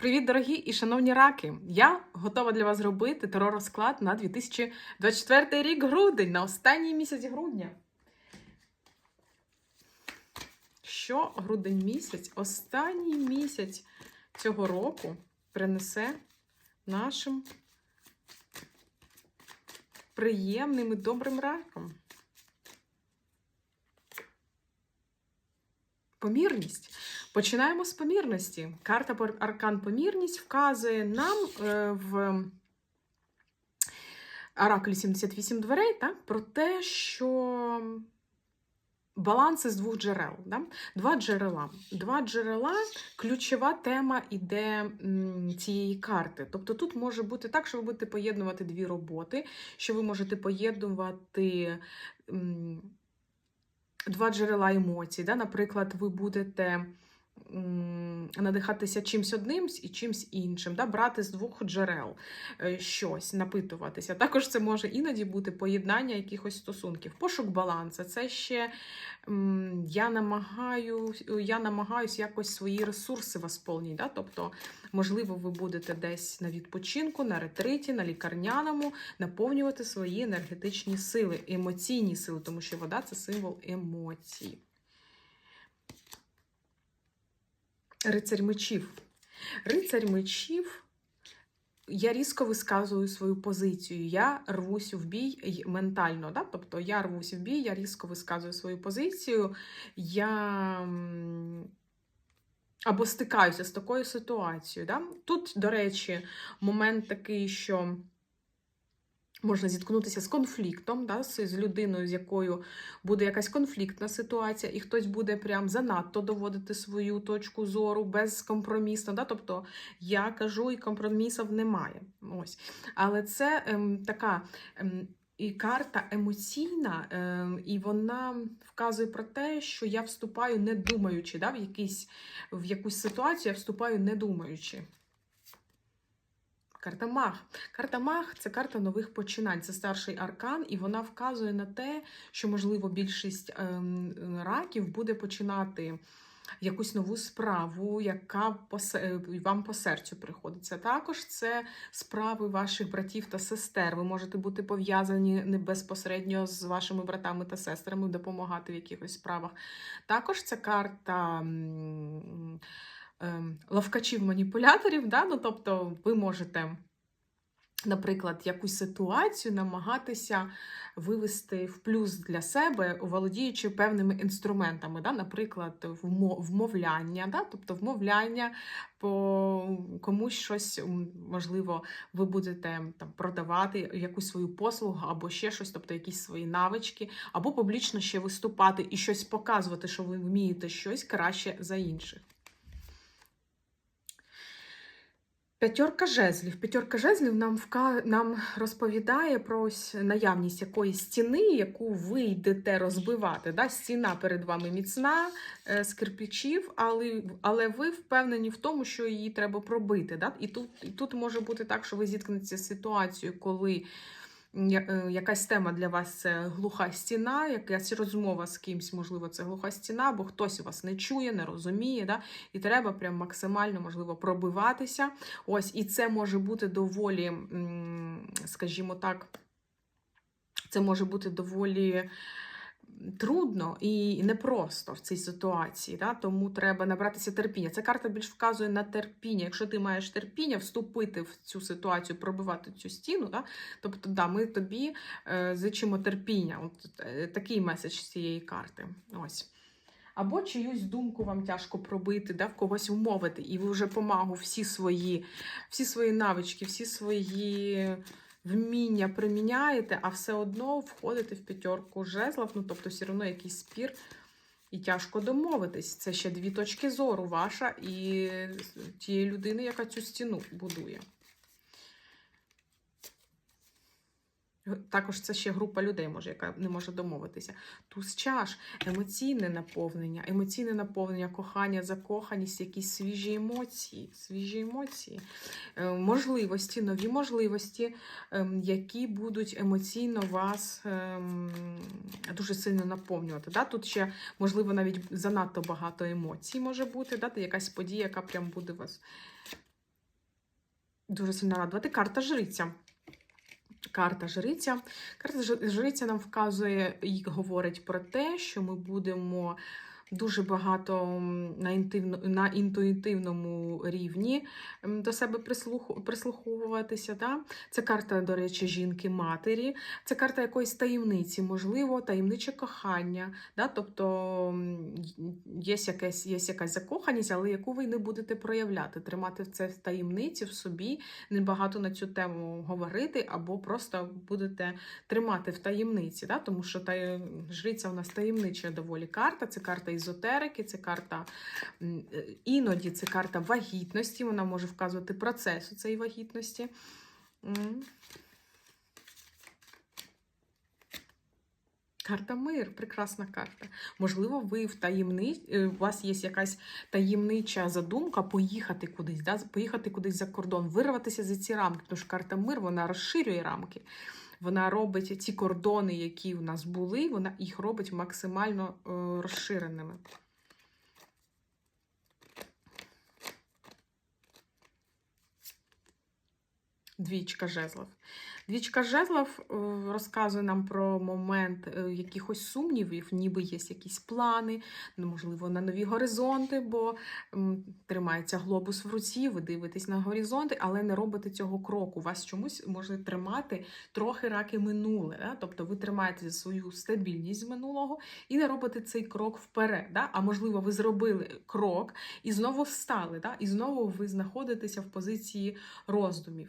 Привіт, дорогі і шановні раки! Я готова для вас зробити терор-розклад на 2024 рік грудень, на останній місяць грудня. Що грудень місяць, останній місяць цього року принесе нашим приємним і добрим раком? Помірність. Починаємо з помірності. Карта Аркан Помірність вказує нам е, в Оракулі 78 дверей так, про те, що баланс із двох джерел. Да? Два джерела. Два джерела ключова тема іде цієї карти. Тобто тут може бути так, що ви будете поєднувати дві роботи, що ви можете поєднувати. м, Два джерела емоцій. Да? Наприклад, ви будете надихатися чимсь одним і чимсь іншим, да? брати з двох джерел е, щось, напитуватися. Також це може іноді бути поєднання якихось стосунків. Пошук балансу. Це ще я намагаю, я намагаюсь якось свої ресурси восполнити. Да? Тобто, можливо, ви будете десь на відпочинку, на ретриті, на лікарняному наповнювати свої енергетичні сили, емоційні сили, тому що вода це символ емоцій. Рицарь мечів. Рицарь мечів. Я різко висказую свою позицію. Я рвусь в бій ментально. Да? Тобто я рвусь в бій, я різко висказую свою позицію. Я або стикаюся з такою ситуацією. Да? Тут, до речі, момент такий, що можна зіткнутися з конфліктом, да, з, людиною, з якою буде якась конфліктна ситуація, і хтось буде прям занадто доводити свою точку зору безкомпромісно. Да? Тобто я кажу, і компромісів немає. Ось. Але це ем, така. Ем, і карта емоційна, ем, і вона вказує про те, що я вступаю не думаючи, да, в, якийсь, в якусь ситуацію я вступаю не думаючи. Карта Маг. Карта Маг це карта нових починань. Це старший аркан, і вона вказує на те, що, можливо, більшість ем, раків буде починати якусь нову справу, яка е, вам по серцю приходиться. Також це справи ваших братів та сестер. Ви можете бути пов'язані не безпосередньо з вашими братами та сестрами, допомагати в якихось справах. Також це карта. Ем, ловкачів-маніпуляторів, да? ну, тобто ви можете, наприклад, якусь ситуацію намагатися вивести в плюс для себе, володіючи певними інструментами, да? наприклад, вмовляння, да? тобто вмовляння по комусь щось, можливо, ви будете там, продавати якусь свою послугу або ще щось, тобто якісь свої навички, або публічно ще виступати і щось показувати, що ви вмієте щось краще за інших. П'ятерка жезлів. П'ятерка жезлів нам вка... нам розповідає про ось наявність якоїсь стіни, яку ви йдете розбивати. Да? Стіна перед вами міцна е, з кирпичів, але, але ви впевнені в тому, що її треба пробити. Да? І, тут, і тут може бути так, що ви зіткнетеся з ситуацією, коли якась тема для вас це глуха стіна, якась розмова з кимсь, можливо, це глуха стіна, бо хтось вас не чує, не розуміє, да? і треба прям максимально, можливо, пробиватися. Ось, і це може бути доволі, скажімо так, це може бути доволі трудно і непросто в цій ситуації, да? тому треба набратися терпіння. Ця карта більш вказує на терпіння. Якщо ти маєш терпіння, вступити в цю ситуацію, пробивати цю стіну, да? тобто да, ми тобі е, зичимо терпіння. От е, такий меседж цієї карти. Ось. Або чиюсь думку вам тяжко пробити, да, в когось вмовити, і ви вже помагу всі свої, всі свої навички, всі свої вміння приміняєте, а все одно входите в п'ятерку жезлов, ну тобто все одно якийсь спір. І тяжко домовитись. Це ще дві точки зору ваша і тієї людини, яка цю стіну будує. Також це ще група людей, може, яка не може домовитися. Туз чаш, емоційне наповнення, емоційне наповнення, кохання, закоханість, якісь свіжі емоції, свіжі емоції, е, можливості, нові можливості, ем, які будуть емоційно вас ем, дуже сильно наповнювати. Тут ще, можливо, навіть занадто багато емоцій може бути? Якась подія, яка прям буде вас дуже сильно радувати. Карта жриця. Карта жриця. Карта жриця нам вказує і говорить про те, що ми будемо дуже багато на, на інтуїтивному рівні до себе прислух, прислуховуватися. Да? Це карта, до речі, жінки-матері, це карта якоїсь таємниці, можливо, таємниче кохання. Да? Тобто є, якась, є якась закоханість, але яку ви не будете проявляти, тримати це в таємниці в собі, небагато на цю тему говорити, або просто будете тримати в таємниці, да? тому що та, жриця у нас таємнича доволі карта, це карта езотерики, це карта е, іноді це карта вагітності, вона може вказувати процесу цієї вагітності. Карта мир, прекрасна карта. Можливо, ви в таємни... е, у вас є якась таємнича задумка поїхати кудись, да? поїхати кудись за кордон, вирватися за ці рамки, тому що карта мир вона розширює рамки. Вона робить ці кордони, які у нас були, вона їх робить максимально е, розширеними. Двічка жезлов. Двічка жезлов е, розказує нам про момент е, якихось сумнівів, ніби є якісь плани, ну, можливо, на нові горизонти, бо тримається глобус в руці, ви дивитесь на горизонти, але не робите цього кроку. Вас чомусь може тримати трохи раки минуле. Да? Тобто ви тримаєте свою стабільність з минулого і не робите цей крок вперед. Да? А можливо, ви зробили крок і знову встали, да? і знову ви знаходитеся в позиції роздумів.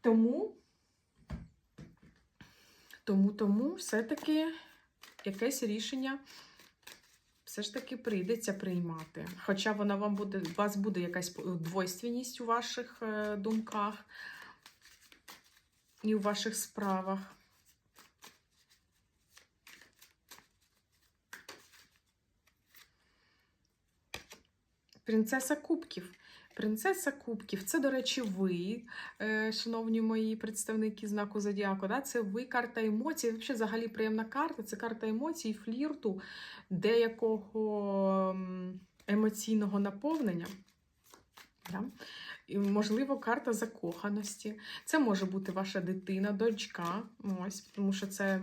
Тому, тому, тому все-таки якесь рішення все ж таки прийдеться приймати. Хоча вона вам буде, у вас буде якась двойственність у ваших е, думках і у ваших справах. Принцеса Кубків. Принцеса Кубків, це, до речі, ви, е, шановні мої представники знаку Зодіаку. Да? Це ви карта емоцій. Взагалі, взагалі приємна карта. Це карта емоцій, флірту, деякого емоційного наповнення. Да? І, можливо, карта закоханості. Це може бути ваша дитина, дочка. Ось, тому що це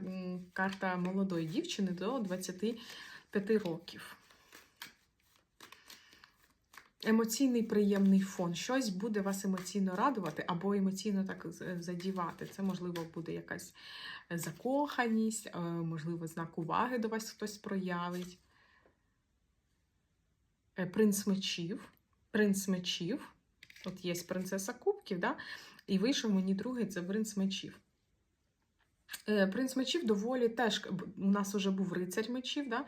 карта молодої дівчини до 25 років. Емоційний приємний фон. Щось буде вас емоційно радувати або емоційно так задівати. Це, можливо, буде якась закоханість, е, можливо, знак уваги до вас хтось проявить. Е, Принц мечів. Принц мечів. От є принцеса кубків, да? і вийшов мені другий це принц мечів. Е, Принц мечів доволі теж у нас вже був рицарь мечів, да?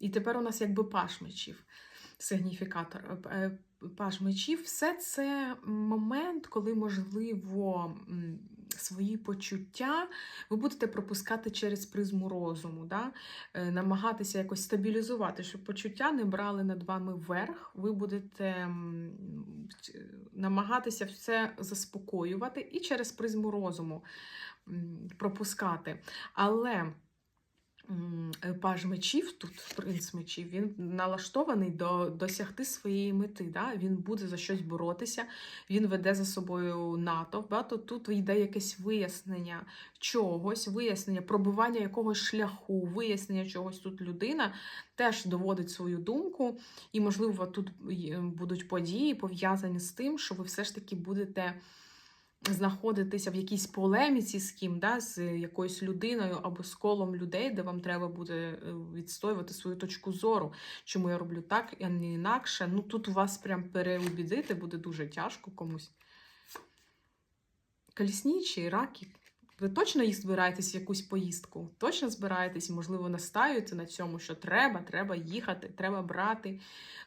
і тепер у нас якби паш мечів сигніфікатор е, паж мечів. Все це момент, коли, можливо, свої почуття ви будете пропускати через призму розуму, да? Е, намагатися якось стабілізувати, щоб почуття не брали над вами вверх. Ви будете намагатися все заспокоювати і через призму розуму пропускати. Але е, паж мечів, тут принц мечів, він налаштований до досягти своєї мети. Да? Він буде за щось боротися, він веде за собою натовп. Да? Тут йде якесь вияснення чогось, вияснення, пробивання якогось шляху, вияснення чогось тут людина теж доводить свою думку, і, можливо, тут будуть події пов'язані з тим, що ви все ж таки будете знаходитися в якійсь полеміці з ким, да, з якоюсь людиною або з колом людей, де вам треба буде е, відстоювати свою точку зору. Чому я роблю так, а не інакше. Ну тут вас прям переубідити буде дуже тяжко комусь. Коліснічі, раки. Ви точно їх збираєтесь в якусь поїздку? Точно збираєтесь, можливо, настаюєте на цьому, що треба, треба їхати, треба брати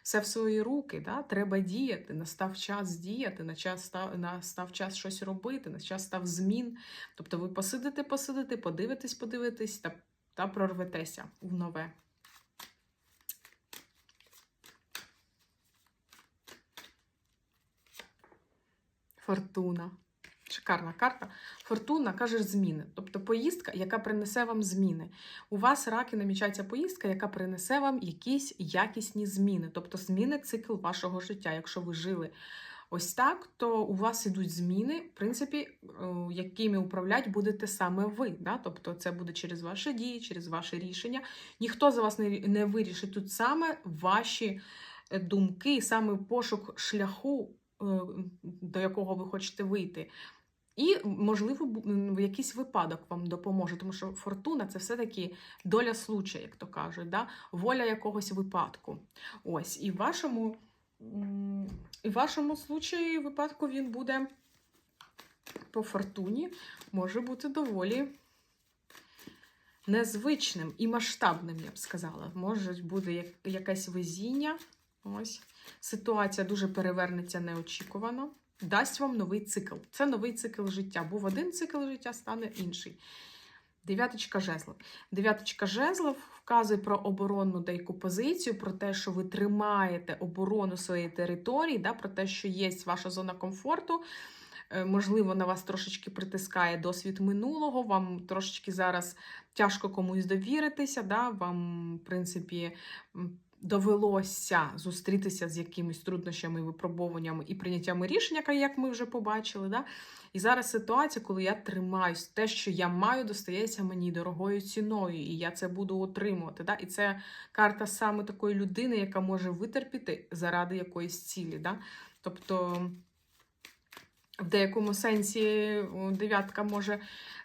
все в свої руки, да? треба діяти, настав час діяти, на час став, настав час щось робити, на час став змін. Тобто ви посидите, посидите, подивитесь, подивитесь та, та прорветеся в нове. Фортуна. Шикарна карта. Фортуна каже зміни. Тобто поїздка, яка принесе вам зміни. У вас раки намічається поїздка, яка принесе вам якісь якісні зміни. Тобто зміни цикл вашого життя. Якщо ви жили ось так, то у вас ідуть зміни, в принципі, е, якими управляти будете саме ви. Да? Тобто це буде через ваші дії, через ваші рішення. Ніхто за вас не, не вирішить тут саме ваші е, думки, саме пошук шляху, е, до якого ви хочете вийти. І, можливо, якийсь випадок вам допоможе, тому що фортуна це все-таки доля случая, як то кажуть, да? воля якогось випадку. Ось, і в вашому, і в вашому случаї випадку він буде по фортуні, може бути доволі незвичним і масштабним, я б сказала. Може бути якесь везіння. Ось. Ситуація дуже перевернеться неочікувано. Дасть вам новий цикл. Це новий цикл життя. Був один цикл життя, стане інший. Дев'яточка жезлов. Дев'яточка жезлов вказує про оборонну деяку позицію, про те, що ви тримаєте оборону своєї території, да, про те, що є ваша зона комфорту. Е, Можливо, на вас трошечки притискає досвід минулого, вам трошечки зараз тяжко комусь довіритися, да, вам, в принципі, довелося зустрітися з якимись труднощами, випробуваннями і прийняттями рішення, як ми вже побачили. Да? І зараз ситуація, коли я тримаюсь, те, що я маю, достається мені дорогою ціною, і я це буду отримувати. Да? І це карта саме такої людини, яка може витерпіти заради якоїсь цілі. Да? Тобто. В деякому сенсі дев'ятка може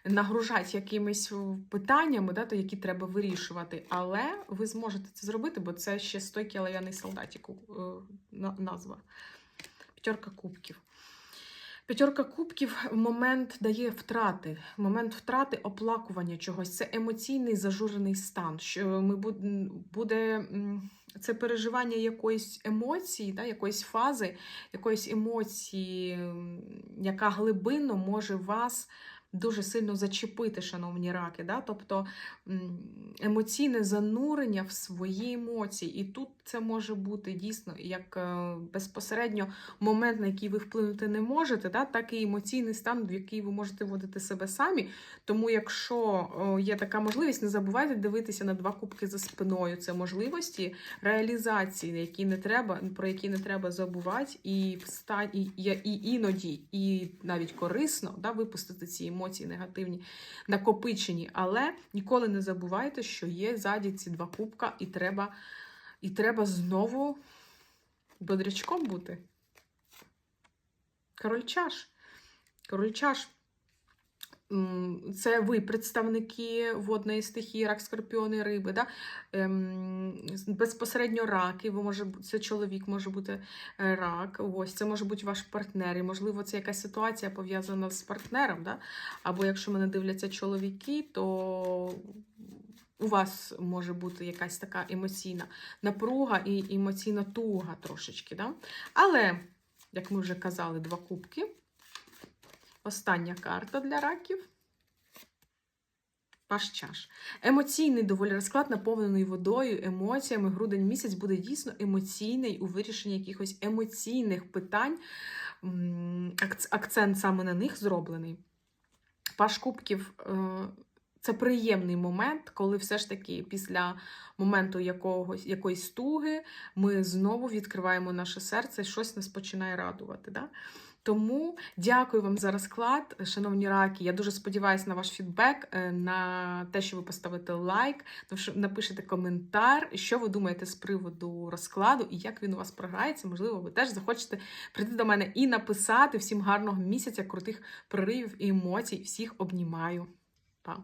нагружати якимись питаннями, да, то які треба вирішувати. Але ви зможете це зробити, бо це ще стойкий лаяний солдатик, назва. П'ятерка кубків. П'ятерка кубків момент дає втрати, момент втрати оплакування чогось. Це емоційний зажурений стан. Що ми буде це переживання якоїсь емоції, да, якоїсь фази, якоїсь емоції, яка глибинно може вас дуже сильно зачепити, шановні раки. Да? Тобто емоційне занурення в свої емоції. І тут це може бути дійсно як е, безпосередньо момент, на який ви вплинути не можете, да? так і емоційний стан, в який ви можете вводити себе самі. Тому, якщо є така можливість, не забувайте дивитися на два кубки за спиною. Це можливості реалізації, які не треба, про які не треба забувати, і встань, і, і, іноді, і навіть корисно да, випустити ці емоції негативні, накопичені, але ніколи не забувайте, що є ззаді ці два кубка, і треба, і треба знову бодрячком бути. Король чаш. Король чаш. Це ви, представники водної стихії, рак, скорпіони, риби. Да? Ем, безпосередньо раки, ви може, це чоловік може бути е, рак, ось це може бути ваш партнер, і можливо, це якась ситуація пов'язана з партнером. Да? Або якщо мене дивляться чоловіки, то у вас може бути якась така емоційна напруга і емоційна туга трошечки. Да? Але, як ми вже казали, два кубки. Остання карта для раків. Ваш чаш. Емоційний доволі розклад, наповнений водою, емоціями. Грудень місяць буде дійсно емоційний у вирішенні якихось емоційних питань. Акцент саме на них зроблений. Паш кубків е, це приємний момент, коли все ж таки після моменту якогось, якоїсь туги ми знову відкриваємо наше серце і щось нас починає радувати. Да? Тому дякую вам за розклад, шановні раки. Я дуже сподіваюся на ваш фідбек, е, на те, що ви поставите лайк, напишете коментар, що ви думаєте з приводу розкладу і як він у вас програється. Можливо, ви теж захочете прийти до мене і написати всім гарного місяця, крутих проривів і емоцій. Всіх обнімаю. Па!